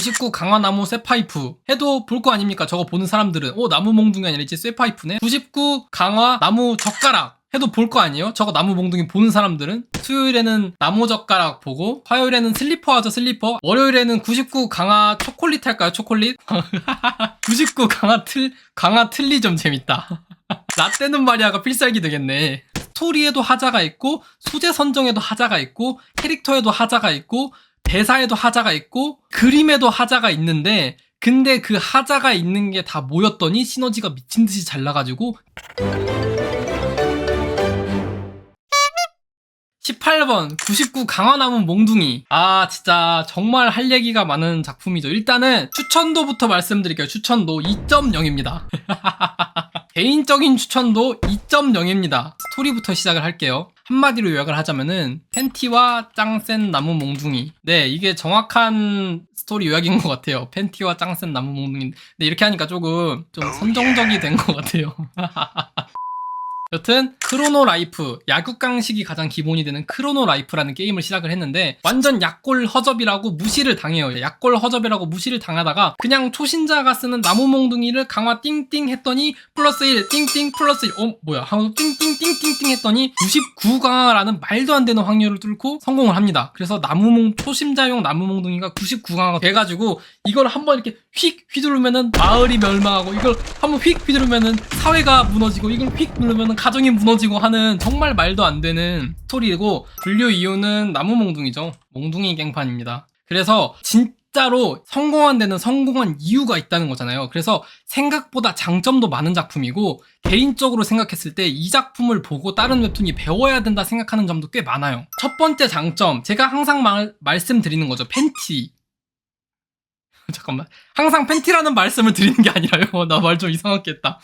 99 강화나무 쇠파이프 해도 볼 거 아닙니까? 저거 보는 사람들은 오 나무 몽둥이 아니라 이제 쇠파이프네. 99 강화 나무 젓가락 해도 볼 거 아니에요? 저거 나무 몽둥이 보는 사람들은 수요일에는 나무 젓가락 보고 화요일에는 슬리퍼 하죠 슬리퍼 월요일에는 99 강화 초콜릿 할까요 초콜릿? 99 강화 틀 강화 틀리 좀 재밌다. 라떼는 말이야가 필살기 되겠네. 스토리에도 하자가 있고 소재 선정에도 하자가 있고 캐릭터에도 하자가 있고 대사에도 하자가 있고 그림에도 하자가 있는데 근데 그 하자가 있는 게 다 모였더니 시너지가 미친 듯이 잘 나가지고 18번 99 강화나무 몽둥이. 아 진짜 정말 할 얘기가 많은 작품이죠. 일단은 추천도부터 말씀드릴게요. 추천도 2.0입니다 개인적인 추천도 2.0입니다. 스토리부터 시작을 할게요. 한마디로 요약을 하자면은 팬티와 짱센 나무 몽둥이. 네 이게 정확한 스토리 요약인 것 같아요. 팬티와 짱센 나무 몽둥이. 근데 이렇게 하니까 조금 좀 선정적이 된 것 같아요 여튼 크로노 라이프 야구강식이 가장 기본이 되는 크로노 라이프라는 게임을 시작을 했는데 완전 약골 허접이라고 무시를 당해요. 약골 허접이라고 무시를 당하다가 그냥 초신자가 쓰는 나무 몽둥이를 강화 띵띵 했더니 플러스 1 띵띵 플러스 1 어? 뭐야. 하고 띵띵 띵띵띵 했더니 99 강화라는 말도 안 되는 확률을 뚫고 성공을 합니다. 그래서 나무몽 초심자용 나무 몽둥이가 99 강화가 돼가지고 이걸 한번 이렇게 휙 휘두르면은 마을이 멸망하고 이걸 한번 휙 휘두르면은 사회가 무너지고 이걸 휙 누르면은 가정이 무너지고 하는 정말 말도 안 되는 스토리고 분류 이유는 나무 몽둥이죠. 몽둥이 갱판입니다. 그래서 진짜로 성공한 데는 성공한 이유가 있다는 거잖아요. 그래서 생각보다 장점도 많은 작품이고 개인적으로 생각했을 때 이 작품을 보고 다른 웹툰이 배워야 된다 생각하는 점도 꽤 많아요. 첫 번째 장점 제가 항상 말, 말씀드리는 거죠. 팬티. 잠깐만. 항상 팬티라는 말씀을 드리는 게 아니라요. 나 말 좀 이상하게 했다.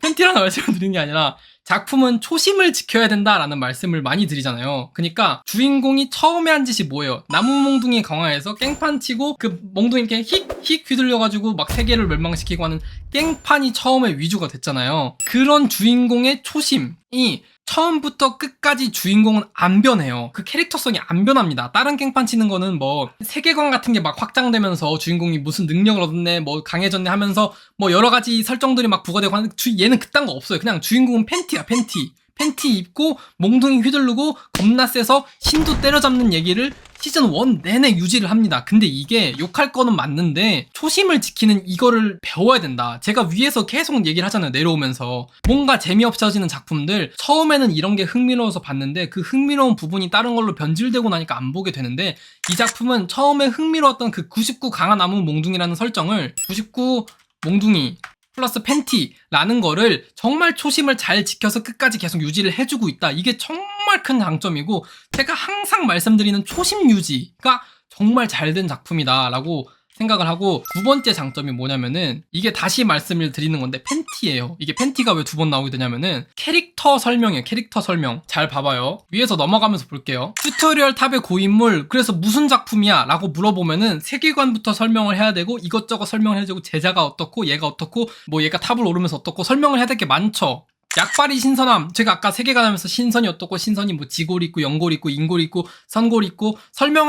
팬티라는 말씀을 드리는 게 아니라 작품은 초심을 지켜야 된다라는 말씀을 많이 드리잖아요. 그러니까 주인공이 처음에 한 짓이 뭐예요? 나무 몽둥이 강화해서 깽판 치고 그 몽둥이 이렇게 휘둘려가지고 막 세계를 멸망시키고 하는 깽판이 처음에 위주가 됐잖아요. 그런 주인공의 초심이 처음부터 끝까지 주인공은 안 변해요. 그 캐릭터성이 안 변합니다. 다른 깽판 치는 거는 뭐 세계관 같은 게 막 확장되면서 주인공이 무슨 능력을 얻었네, 뭐 강해졌네 하면서 뭐 여러 가지 설정들이 막 부과되고 하는데 주- 얘는 그딴 거 없어요. 그냥 주인공은 팬티야, 팬티. 팬티 입고 몽둥이 휘두르고 겁나 세서 신도 때려잡는 얘기를 시즌 1 내내 유지를 합니다. 근데 이게 욕할 거는 맞는데 초심을 지키는 이거를 배워야 된다. 제가 위에서 계속 얘기를 하잖아요. 내려오면서 뭔가 재미없어지는 작품들 처음에는 이런 게 흥미로워서 봤는데 그 흥미로운 부분이 다른 걸로 변질되고 나니까 안 보게 되는데 이 작품은 처음에 흥미로웠던 그 99 강화나무 몽둥이라는 설정을 99 몽둥이 플러스 팬티라는 거를 정말 초심을 잘 지켜서 끝까지 계속 유지를 해주고 있다. 이게 정말 큰 장점이고 제가 항상 말씀드리는 초심 유지가 정말 잘 된 작품이다라고 생각을 하고 두 번째 장점이 뭐냐면은 이게 다시 말씀을 드리는 건데 팬티예요. 이게 팬티가 왜 두 번 나오게 되냐면은 캐릭터 설명이에요. 캐릭터 설명. 잘 봐봐요. 위에서 넘어가면서 볼게요. 튜토리얼 탑의 고인물 그래서 무슨 작품이야? 라고 물어보면은 세계관부터 설명을 해야 되고 이것저것 설명을 해야 되고 제자가 어떻고 얘가 어떻고 뭐 얘가 탑을 오르면서 어떻고 설명을 해야 될 게 많죠. 약발이 신선함. 제가 아까 세계관 하면서 신선이 어떻고 신선이 뭐 지골 있고 연골 있고 인골 있고 선골 있고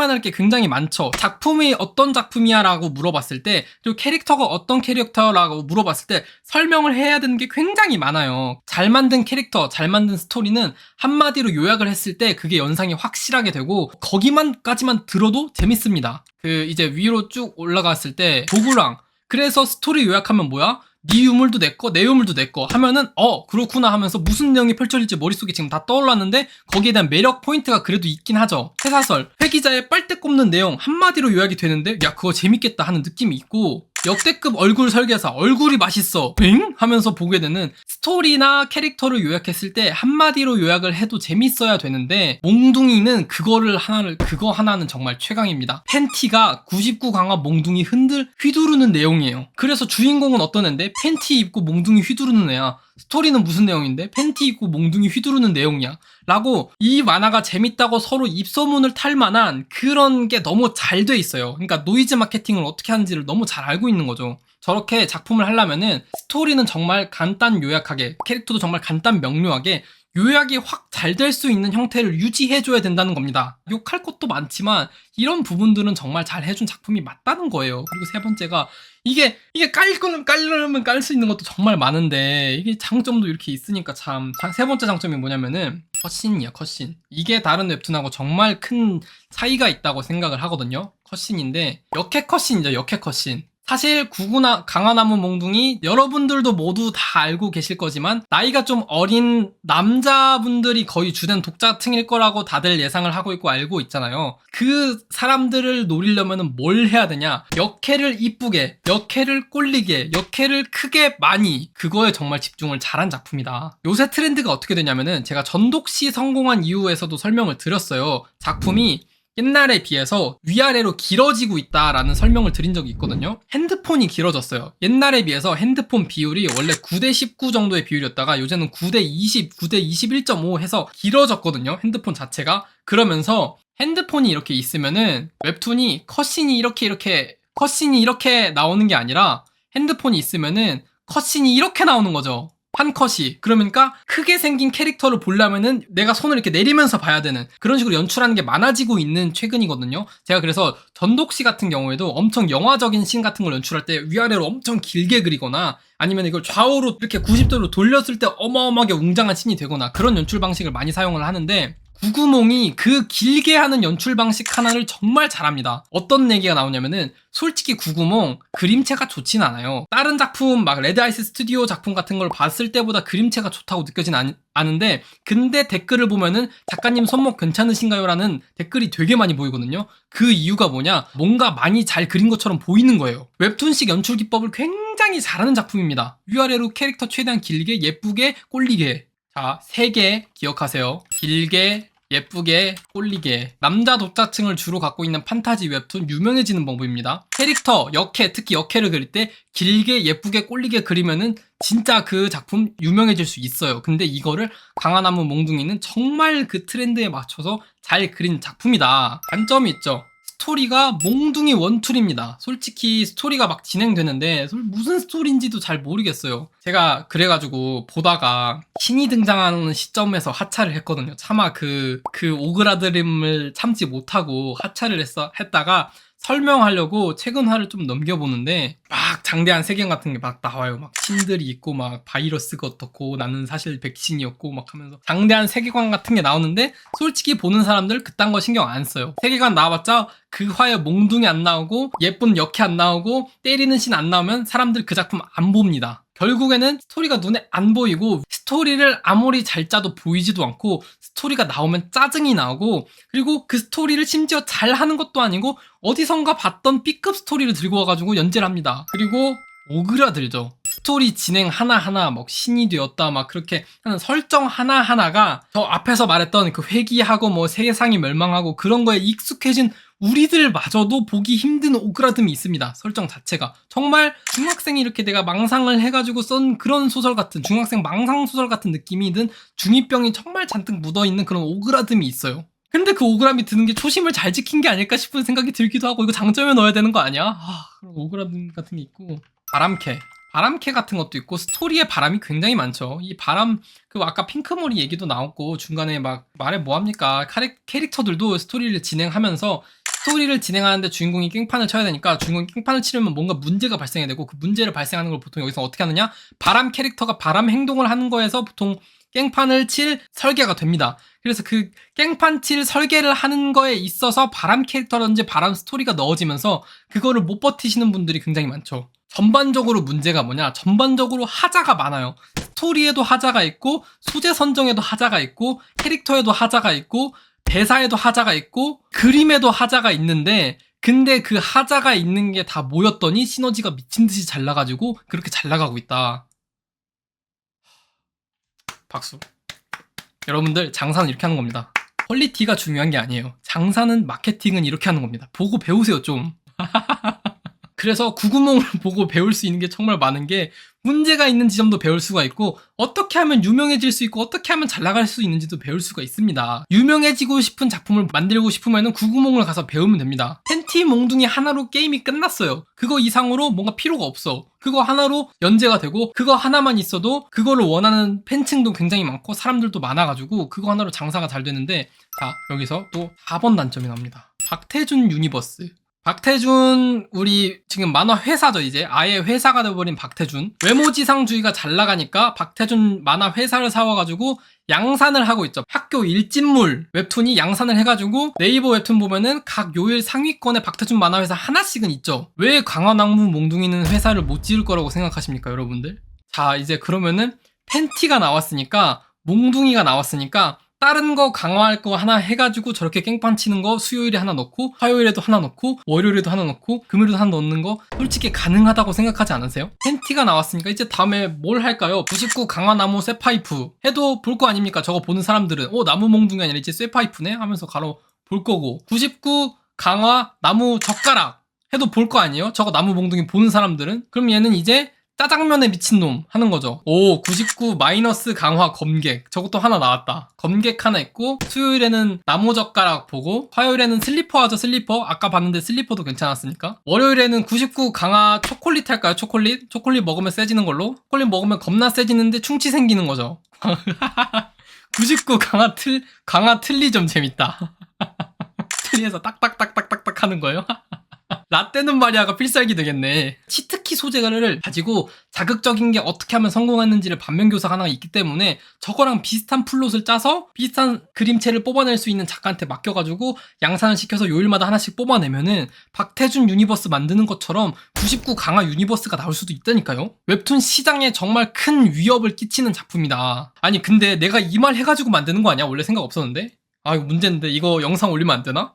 할게 굉장히 많죠. 작품이 어떤 작품이야라고 물어봤을 때 그리고 캐릭터가 어떤 캐릭터라고 물어봤을 때 설명을 해야 되는 게 굉장히 많아요. 잘 만든 캐릭터, 잘 만든 스토리는 한마디로 요약을 했을 때 그게 연상이 확실하게 되고 거기만까지만 들어도 재밌습니다. 그 이제 위로 쭉 올라갔을 때 도구랑 그래서 스토리 요약하면 뭐야? 네 유물도 내꺼 내 유물도 내꺼 하면은 어 그렇구나 하면서 무슨 내용이 펼쳐질지 머릿속에 지금 다 떠올랐는데 거기에 대한 매력 포인트가 그래도 있긴 하죠. 회사설. 회기자의 빨대 꼽는 내용 한마디로 요약이 되는데 야 그거 재밌겠다 하는 느낌이 있고 역대급 얼굴 설계사 얼굴이 맛있어 엥? 하면서 보게 되는 스토리나 캐릭터를 요약했을 때 한마디로 요약을 해도 재밌어야 되는데 몽둥이는 그거를 하나를 그거 하나는 정말 최강입니다. 팬티가 99 강화 몽둥이 흔들 휘두르는 내용이에요. 그래서 주인공은 어떤 애인데 팬티 입고 몽둥이 휘두르는 애야 스토리는 무슨 내용인데 팬티 입고 몽둥이 휘두르는 내용이야 라고 이 만화가 재밌다고 서로 입소문을 탈 만한 그런 게 너무 잘 돼 있어요. 그러니까 노이즈 마케팅을 어떻게 하는지를 너무 잘 알고 있는 거죠. 저렇게 작품을 하려면은 스토리는 정말 간단 요약하게 캐릭터도 정말 간단 명료하게 요약이 확 잘 될 수 있는 형태를 유지해줘야 된다는 겁니다. 욕할 것도 많지만 이런 부분들은 정말 잘 해준 작품이 맞다는 거예요. 그리고 세 번째가 이게 이게 깔 거는 깔려면 깔 수 있는 것도 정말 많은데 이게 장점도 이렇게 있으니까 참 세 번째 장점이 뭐냐면은 컷신이야 컷신 이게 다른 웹툰하고 정말 큰 차이가 있다고 생각을 하거든요 컷신인데 역해 컷신이죠 역해 컷신 사실 구구나 강화나무 몽둥이 여러분들도 모두 다 알고 계실 거지만 나이가 좀 어린 남자분들이 거의 주된 독자층일 거라고 다들 예상을 하고 있고 알고 있잖아요. 그 사람들을 노리려면 뭘 해야 되냐? 역해를 이쁘게, 역해를 꼴리게, 역해를 크게 많이 그거에 정말 집중을 잘한 작품이다. 요새 트렌드가 어떻게 되냐면은 제가 전독시 성공한 이유에서도 설명을 드렸어요. 작품이 옛날에 비해서 위아래로 길어지고 있다라는 설명을 드린 적이 있거든요. 핸드폰이 길어졌어요. 옛날에 비해서 핸드폰 비율이 원래 9대 19 정도의 비율이었다가 요새는 9대 20, 9대 21.5 해서 길어졌거든요. 핸드폰 자체가. 그러면서 핸드폰이 이렇게 있으면은 웹툰이 컷신이 이렇게 이렇게 컷신이 이렇게 나오는 게 아니라 핸드폰이 있으면은 컷신이 이렇게 나오는 거죠. 한 컷이 그러니까 크게 생긴 캐릭터를 보려면은 내가 손을 이렇게 내리면서 봐야 되는 그런 식으로 연출하는 게 많아지고 있는 최근이거든요. 제가 그래서 전독 시 같은 경우에도 엄청 영화적인 씬 같은 걸 연출할 때 위아래로 엄청 길게 그리거나 아니면 이걸 좌우로 이렇게 90도로 돌렸을 때 어마어마하게 웅장한 씬이 되거나 그런 연출 방식을 많이 사용을 하는데 구구몽이 그 길게 하는 연출 방식 하나를 정말 잘합니다. 어떤 얘기가 나오냐면은 솔직히 구구몽 그림체가 좋진 않아요. 다른 작품 막 레드아이스 스튜디오 작품 같은 걸 봤을 때보다 그림체가 좋다고 느껴진 않, 않은데 근데 댓글을 보면은 작가님 손목 괜찮으신가요? 라는 댓글이 되게 많이 보이거든요. 그 이유가 뭐냐? 뭔가 많이 잘 그린 것처럼 보이는 거예요. 웹툰식 연출 기법을 굉장히 잘하는 작품입니다. 위아래로 캐릭터 최대한 길게 예쁘게 꼴리게 자, 세 개 기억하세요. 길게, 예쁘게, 꼴리게. 남자 독자층을 주로 갖고 있는 판타지 웹툰 유명해지는 방법입니다. 캐릭터, 역해, 특히 역해를 그릴 때 길게, 예쁘게, 꼴리게 그리면은 진짜 그 작품 유명해질 수 있어요. 근데 이거를 강화나무 몽둥이는 정말 그 트렌드에 맞춰서 잘 그린 작품이다. 단점이 있죠. 스토리가 몽둥이 원툴입니다. 솔직히 스토리가 막 진행되는데 무슨 스토리인지도 잘 모르겠어요. 제가 그래가지고 보다가 신이 등장하는 시점에서 하차를 했거든요. 차마 그, 그 오그라들임을 참지 못하고 하차를 했어, 했다가 설명하려고 최근화를 좀 넘겨보는데 막 장대한 세계 같은 게 막 나와요. 막 신들이 있고 막 바이러스가 어떻고 나는 사실 백신이었고 막 하면서 장대한 세계관 같은 게 나오는데 솔직히 보는 사람들 그딴 거 신경 안 써요. 세계관 나와봤자 그 화에 몽둥이 안 나오고 예쁜 역해 안 나오고 때리는 신 안 나오면 사람들 그 작품 안 봅니다. 결국에는 스토리가 눈에 안 보이고 스토리를 아무리 잘 짜도 보이지도 않고 스토리가 나오면 짜증이 나고 그리고 그 스토리를 심지어 잘 하는 것도 아니고 어디선가 봤던 B급 스토리를 들고 와가지고 연재를 합니다. 그리고 오그라들죠. 스토리 진행 하나하나 막 신이 되었다 막 그렇게 하는 설정 하나하나가 저 앞에서 말했던 그 회귀하고 뭐 세상이 멸망하고 그런 거에 익숙해진 우리들마저도 보기 힘든 오그라듦이 있습니다. 설정 자체가. 정말 중학생이 이렇게 내가 망상을 해가지고 쓴 그런 소설 같은, 중학생 망상 소설 같은 느낌이 든 중이병이 정말 잔뜩 묻어있는 그런 오그라듦이 있어요. 근데 그 오그라미 드는 게 초심을 잘 지킨 게 아닐까 싶은 생각이 들기도 하고, 이거 장점에 넣어야 되는 거 아니야? 아, 그런 오그라듦 같은 게 있고. 바람캐. 바람캐 같은 것도 있고 스토리에 바람이 굉장히 많죠. 이 바람 그 아까 핑크머리 얘기도 나왔고 중간에 막 말해 뭐 합니까? 캐릭터들도 스토리를 진행하면서 스토리를 진행하는데 주인공이 깽판을 쳐야 되니까 주인공이 깽판을 치려면 뭔가 문제가 발생해야 되고 그 문제를 발생하는 걸 보통 여기서 어떻게 하느냐? 바람 캐릭터가 바람 행동을 하는 거에서 보통 깽판을 칠 설계가 됩니다. 그래서 그 깽판 칠 설계를 하는 거에 있어서 바람 캐릭터라든지 바람 스토리가 넣어지면서 그거를 못 버티시는 분들이 굉장히 많죠. 전반적으로 문제가 뭐냐? 전반적으로 하자가 많아요. 스토리에도 하자가 있고, 소재 선정에도 하자가 있고, 캐릭터에도 하자가 있고, 대사에도 하자가 있고 그림에도 하자가 있는데 근데 그 하자가 있는 게 다 모였더니 시너지가 미친 듯이 잘 나가지고 그렇게 잘 나가고 있다. 박수. 여러분들 장사는 이렇게 하는 겁니다. 퀄리티가 중요한 게 아니에요. 장사는 마케팅은 이렇게 하는 겁니다. 보고 배우세요 좀. 그래서 구구몽을 보고 배울 수 있는 게 정말 많은 게 문제가 있는 지점도 배울 수가 있고 어떻게 하면 유명해질 수 있고 어떻게 하면 잘 나갈 수 있는지도 배울 수가 있습니다. 유명해지고 싶은 작품을 만들고 싶으면 구구몽을 가서 배우면 됩니다. 팬티 몽둥이 하나로 게임이 끝났어요. 그거 이상으로 뭔가 필요가 없어. 그거 하나로 연재가 되고 그거 하나만 있어도 그거를 원하는 팬층도 굉장히 많고 사람들도 많아가지고 그거 하나로 장사가 잘 되는데 자 여기서 또 4번 단점이 나옵니다. 박태준 유니버스. 박태준 우리 지금 만화 회사죠 이제. 아예 회사가 돼버린 박태준. 외모지상주의가 잘 나가니까 박태준 만화 회사를 사와가지고 양산을 하고 있죠. 학교 일진물 웹툰이 양산을 해가지고 네이버 웹툰 보면은 각 요일 상위권에 박태준 만화 회사 하나씩은 있죠. 왜 강화나무 몽둥이는 회사를 못 지을 거라고 생각하십니까 여러분들? 자 이제 그러면은 팬티가 나왔으니까 몽둥이가 나왔으니까 다른 거 강화할 거 하나 해가지고 저렇게 깽판 치는 거 수요일에 하나 넣고 화요일에도 하나 넣고 월요일에도 하나 넣고 금요일에도 하나 넣는 거 솔직히 가능하다고 생각하지 않으세요? 팬티가 나왔으니까 이제 다음에 뭘 할까요? 99 강화나무 쇠파이프 해도 볼 거 아닙니까? 저거 보는 사람들은 어 나무 몽둥이 아니라 이제 쇠파이프네 하면서 가로 볼 거고 99 강화 나무 젓가락 해도 볼 거 아니에요? 저거 나무 몽둥이 보는 사람들은 그럼 얘는 이제 짜장면에 미친놈 하는 거죠. 오, 99 마이너스 강화 검객. 저것도 하나 나왔다. 검객 하나 있고, 수요일에는 나무젓가락 보고, 화요일에는 슬리퍼 하죠, 슬리퍼. 아까 봤는데 슬리퍼도 괜찮았으니까. 월요일에는 99 강화 초콜릿 할까요, 초콜릿? 초콜릿 먹으면 세지는 걸로? 초콜릿 먹으면 겁나 세지는데 충치 생기는 거죠. 99 강화 틀, 강화 틀리 좀 재밌다. 틀리에서 딱딱딱딱딱딱 하는 거예요? 라떼는 마리아가 필살기 되겠네. 치트키 소재를 가지고 자극적인 게 어떻게 하면 성공했는지를 반면교사가 하나 있기 때문에 저거랑 비슷한 플롯을 짜서 비슷한 그림체를 뽑아낼 수 있는 작가한테 맡겨가지고 양산을 시켜서 요일마다 하나씩 뽑아내면은 박태준 유니버스 만드는 것처럼 99 강화 유니버스가 나올 수도 있다니까요. 웹툰 시장에 정말 큰 위협을 끼치는 작품이다. 아니 근데 내가 이 말 해가지고 만드는 거 아니야? 원래 생각 없었는데? 아 이거 문제인데 이거 영상 올리면 안 되나?